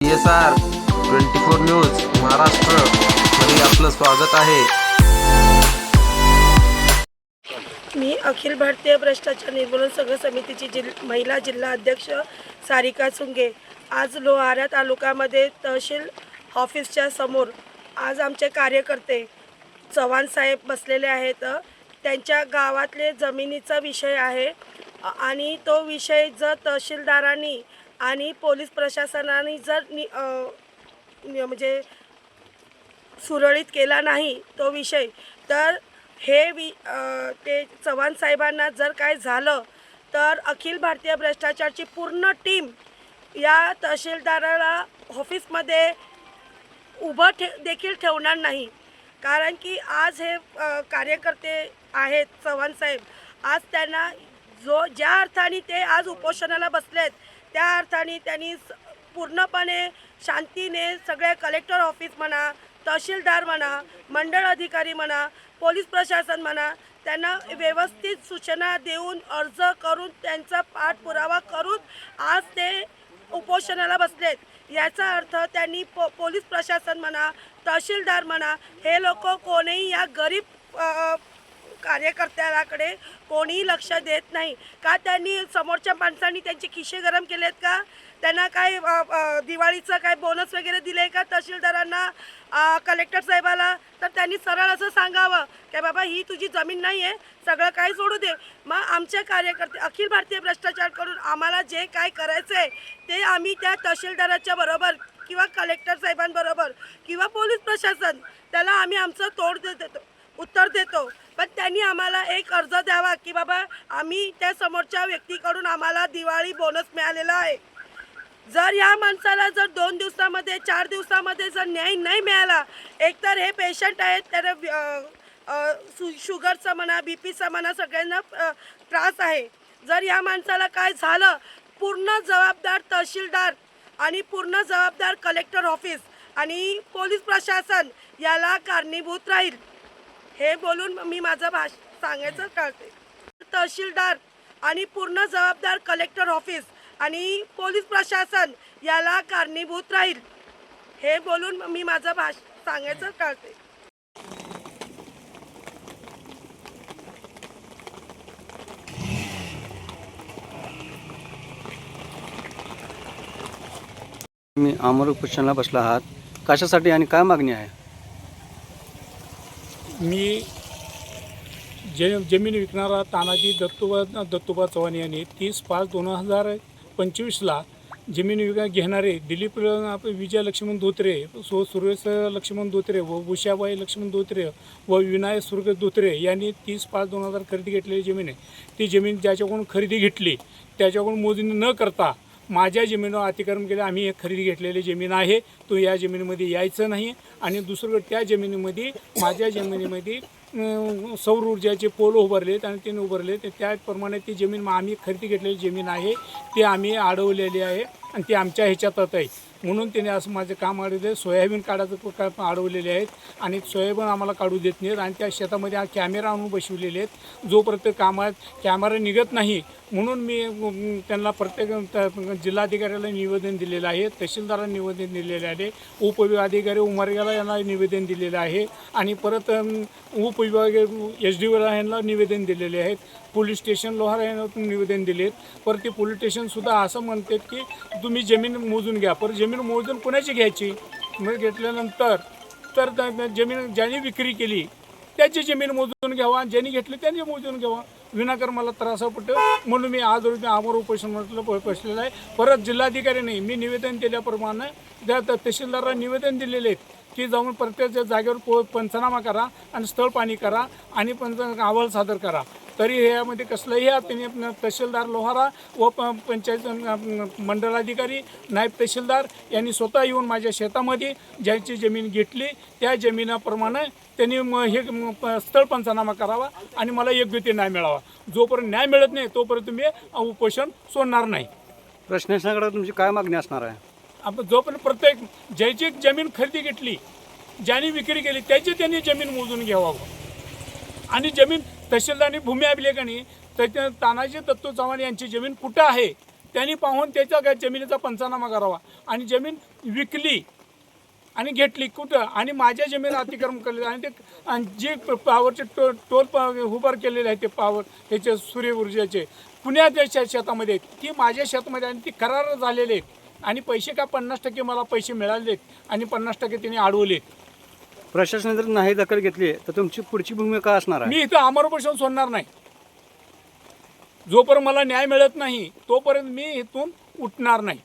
S R twenty four news Maharashtra. मध्ये आपलं स्वागत आहे. मी अखिल भारतीय भ्रष्टाचार निर्मूलन संघ समितीची जिल महिला जिल्हा अध्यक्ष सारिका सुंगे. आज लोहारा तालुक्यामध्ये तहसील ऑफिसच्या समोर आज आमचे कार्यकर्ते चव्हाण साहेब बसलेले आहेत. त्यांच्या गावातले जमिनीचा विषय आहे. आणि तो विषय जर तहसीलदारांनी आणि पोलीस प्रशासनाने जर नि म्हणजे सुरळीत केला नाही तो विषय तर हे वि ते चव्हाण साहेबांना जर काय झालं तर अखिल भारतीय भ्रष्टाचारची पूर्ण टीम या तहसीलदाराला ऑफिसमध्ये उभं ठे देखील ठेवणार नाही. कारण की आज हे कार्यकर्ते आहेत चव्हाण साहेब. आज त्यांना जो ज्या अर्थाने ते आज उपोषणाला बसलेत त्या अर्थाने त्यांनी स- पूर्णपणे शांतीने सगळे कलेक्टर ऑफिस म्हणा तहसीलदार म्हणा मंडळ अधिकारी म्हणा पोलीस प्रशासन म्हणा त्यांना व्यवस्थित सूचना देऊन अर्ज करून त्यांचा पाठपुरावा करून आज ते उपोषणाला बसलेत. याचा अर्थ त्यांनी पो पोलीस प्रशासन म्हणा तहसीलदार म्हणा हे लोक कोणीही या गरीब कार्यकर्त्याकडे कोणीही लक्ष देत नाही. का त्यांनी समोरच्या माणसांनी त्यांचे खिशे गरम केलेत का? त्यांना काय दिवाळीचं काय बोनस वगैरे दिले का तहसीलदारांना कलेक्टर साहेबाला? तर त्यांनी सरळ असं सांगावं की बाबा ही तुझी जमीन नाही आहे सगळं काही सोडू दे. मग आमचे कार्यकर्ते अखिल भारतीय भ्रष्टाचार करून आम्हाला जे काय करायचं आहे ते आम्ही त्या तहसीलदाराच्या बरोबर किंवा कलेक्टर साहेबांबरोबर किंवा पोलीस प्रशासन त्याला आम्ही आमचं तोड दे- देतो उत्तर देतो. त्यांनी आम्हाला एक अर्ज द्यावा की बाबा आम्ही त्या समोरच्या व्यक्तीकडून आम्हाला दिवाळी बोनस मिळालेला आहे. जर या माणसाला जर दोन दिवसामध्ये चार दिवसामध्ये जर न्याय नाही मिळाला एकतर हे पेशंट आहेत त्याला शु शुगरचा म्हणा बी पीचा म्हणा सगळ्यांना त्रास आहे. जर या माणसाला काय झालं पूर्ण जबाबदार तहसीलदार आणि पूर्ण जबाबदार कलेक्टर ऑफिस आणि पोलीस प्रशासन याला कारणीभूत राहील. हे बोलून मी माझं भाष सांगायचं टाळते. तहसीलदार आणि पूर्ण जबाबदार कलेक्टर ऑफिस आणि पोलीस प्रशासन याला कारणीभूत राहील. हे बोलून मी माझं भाष सांगायचं टाळते. मी अमर उपोषणाला बसला आहात. कशासाठी आणि काय मागणी आहे? मी जे जमीन विकणारा तानाजी दत्तोबा दत्तोबा चव्हाण यांनी तीस पाच दोन हजार पंचवीसला जमीन विका घेणारे दिलीप विजय लक्ष्मण धोत्रे सो सुरेश लक्ष्मण धोत्रे व उषाबाई लक्ष्मण धोत्रे व विनायक सुरग धोत्रे यांनी तीस पाच दोन हजार खरेदी घेतलेली जमीन आहे. ती जमीन ज्याच्याकडून खरेदी घेतली त्याच्याकडून मोजणी न करता माझ्या जमिनीवर अतिक्रम केलं आम्ही एक खरेदी घेतलेली जमीन आहे तो या जमिनीमध्ये यायचं नाही. आणि दुसरं त्या जमिनीमध्ये माझ्या जमिनीमध्ये सौर ऊर्जाचे पोल उभारलेत आणि ते उभारले तर ती जमीन आम्ही खरेदी घेतलेली जमीन आहे ती आम्ही अडवलेली आहे. आणि ती आमच्या ह्याच्यातच आहे म्हणून त्याने असं माझं काम अडवलं सोयाबीन काढायचं काम अडवलेले आहेत आणि सोयाबीन आम्हाला काढू देत नाहीत आणि त्या शेतामध्ये हा कॅमेरा आणून बसविलेले आहेत. जोपर्यंत कामात कॅमेरा निघत नाही. म्हणून मी त्यांना प्रत्येक त्या जिल्हाधिकाऱ्याला निवेदन दिलेलं आहे तहसीलदारांना निवेदन दिलेले आहे उपविभागाधिकारी उमरग्याला यांना निवेदन दिलेलं आहे आणि परत उपविभाग उपविभागीय एस डी यांना निवेदन दिलेले आहेत. पोलीस स्टेशन लोहारा यांना निवेदन दिलेत पर ते पोलीस स्टेशनसुद्धा असं म्हणतात की तुम्ही जमीन मोजून घ्या. पर जमीन मोजून कोणाची घ्यायची? मग घेतल्यानंतर तर त्या जमीन ज्यांनी विक्री केली त्याची जमीन मोजून घ्यावा. ज्यांनी घेतली त्यांनी मोजून घ्यावा. विनाकार मला त्रास पडतो म्हणून मी आज रोजी आमर उपोषण म्हटलं बसलेलं आहे. परत जिल्हाधिकाऱ्यांनी मी निवेदन दिल्याप्रमाणे त्या त्या तहसीलदारांना निवेदन दिलेले आहेत की जाऊन प्रत्येक जागेवर पो पंचनामा करा आणि स्थळ पाणी करा आणि पंच अहवाल सादर करा. तरी ह्यामध्ये कसलंही त्यांनी तहसीलदार लोहारा व प पंचायत मंडलाधिकारी नायब तहसीलदार यांनी स्वतः येऊन माझ्या शेतामध्ये ज्यांची जमीन घेतली त्या जमिनाप्रमाणे त्यांनी मग हे स्थळ पंचनामा करावा आणि मला योग्य ते न्याय मिळावा. जोपर्यंत न्याय मिळत नाही तोपर्यंत मी उपोषण सोडणार नाही. प्रश्नेशाकडे तुमची काय मागणी असणार आहे? आपण जोपर्यंत प्रत्येक ज्याची जमीन खरेदी घेतली ज्यांनी विक्री केली त्याची त्यांनी जमीन मोजून घ्यावं. आणि जमीन तहसीलदारांनी भूमी अभिलेखाने त्याच्या तानाजी दत्तू चव्हाण यांची जमीन कुठं आहे त्यांनी पाहून त्याच्या जमिनीचा पंचनामा करावा. आणि जमीन विकली आणि घेतली. कुठं? आणि माझ्या जमीन अतिक्रम केलेलं आणि ते आणि जे पॉवरचे टो टोल प उभार केलेले आहे ते पॉवर त्याचे सूर्य ऊर्जेचे. पुण्याच्या शेतामध्ये आहेत. ती माझ्या शेतामध्ये आणि ती करार झालेले आहेत. आणि पैसे का पन्नास टक्के मला पैसे मिळाले आणि पन्नास टक्के त्यांनी अडवले प्रशासनाने जर नाही दखल घेतली तर तुमची पुढची भूमिका असणार आहे? मी इथं अमरपोषण सोडणार नाही. जोपर्यंत मला न्याय मिळत नाही तोपर्यंत मी इथून उठणार नाही.